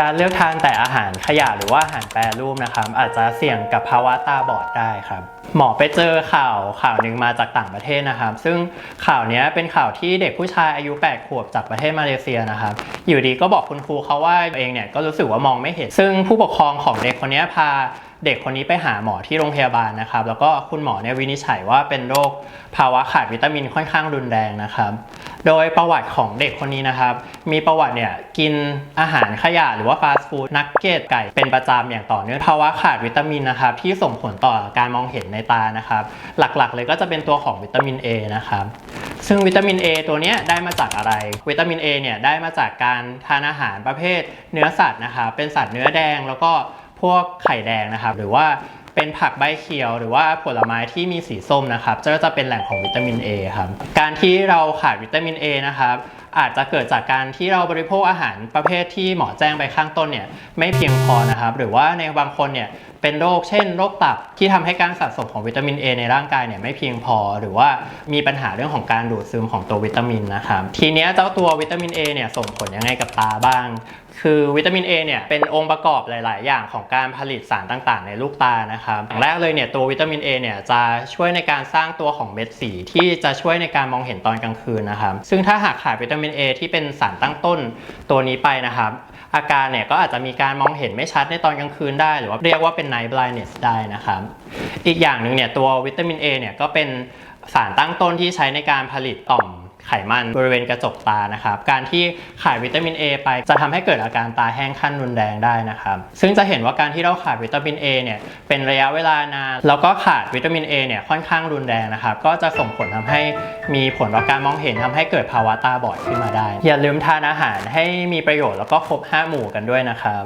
การเลือกทานแต่อาหารขยะหรือว่าอาหารแปรรูปนะครับ อาจจะเสี่ยงกับภาวะตาบอดได้ครับ หมอไปเจอข่าวข่าวหนึ่งมาจากต่างประเทศนะครับ ซึ่งข่าวนี้เป็นข่าวที่เด็กผู้ชายอายุ 8 ขวบจากประเทศมาเลเซียนะครับ อยู่ดีก็บอกคุณครูเขาว่าตัวเองเนี่ยก็รู้สึกว่ามองไม่เห็น ซึ่งผู้ปกครองของเด็กคนนี้พาเด็กคนนี้ไปหาหมอที่โรงพยาบาลนะครับ แล้วก็คุณหมอเนี่ยวินิจฉัยว่าเป็นโรคภาวะขาดวิตามินค่อนข้างรุนแรงนะครับ โดยประวัติของเด็กคนนี้นะครับ มีประวัติเนี่ยกินอาหารขยะหรือว่าฟาสต์ฟู้ดนักเก็ตไก่เป็นประจำอย่างต่อเนื่องภาวะขาดวิตามินนะครับ ที่ส่งผลต่อการมองเห็นในตานะครับ หลักๆ เลยก็จะเป็นตัวของวิตามิน A นะครับซึ่งวิตามิน A ตัวเนี้ยได้มาจากอะไร วิตามิน A เนี่ยได้มาจากการทานอาหารประเภทเนื้อสัตว์นะครับเป็นสัตว์เนื้อแดงแล้วก็พวกไข่แดงนะครับ หรือว่า เป็นผักใบเขียวหรือว่าผลไม้ที่มีสีส้มนะครับก็จะเป็นแหล่งของวิตามิน A ครับการที่เราขาดวิตามิน A นะครับอาจจะเกิดจากการที่เราบริโภคอาหารประเภทที่หมอแจ้งไปข้างต้นเนี่ยไม่เพียงพอนะครับ หรือว่าในบางคนเนี่ยเป็นโรคเช่นโรคตับที่ทำให้การสะสมของวิตามิน A ในร่างกายเนี่ยไม่เพียงพอ หรือว่ามีปัญหาเรื่องของการดูดซึมของตัววิตามินนะครับทีเนี้ยเจ้าตัววิตามิน A เนี่ยส่งผลยังไงกับตาบ้าง คือวิตามิน A เนี่ยเป็นองค์ประกอบหลาย ๆ อย่างของการผลิตสารต่าง ๆ ในลูกตานะครับอย่างแรกเลยเนี่ยตัววิตามิน A เนี่ยจะช่วยในการสร้างตัวของเม็ดสีที่จะช่วยในการมองเห็นตอนกลางคืนนะครับ ซึ่งถ้าหากขาดวิตามิน A ที่เป็นสารตั้งต้นตัวนี้ไปนะครับ อาการเนี่ยก็อาจจะมีการมองเห็นไม่ชัดในตอนกลางคืนได้ หรือว่าเรียกว่าเป็น night blindness ได้นะครับอีกอย่างหนึ่งเนี่ยตัววิตามิน A เนี่ยก็เป็นสารตั้งต้นที่ใช้ในการผลิตต่อม ไขมันบริเวณกระจกตานะครับ การที่ขาดวิตามิน A ไปจะทำให้เกิดอาการตาแห้งขั้นรุนแรงได้นะครับ ซึ่งจะเห็นว่าการที่เราขาดวิตามิน A เนี่ยเป็นระยะเวลานานแล้วก็ขาดวิตามิน A เนี่ยค่อนข้างรุนแรงนะครับ ก็จะส่งผลทำให้มีผลต่อการมองเห็นทำให้เกิดภาวะตาบอดขึ้นมาได้ อย่าลืมทานอาหารให้มีประโยชน์แล้วก็ครบห้าหมู่กันด้วยนะครับ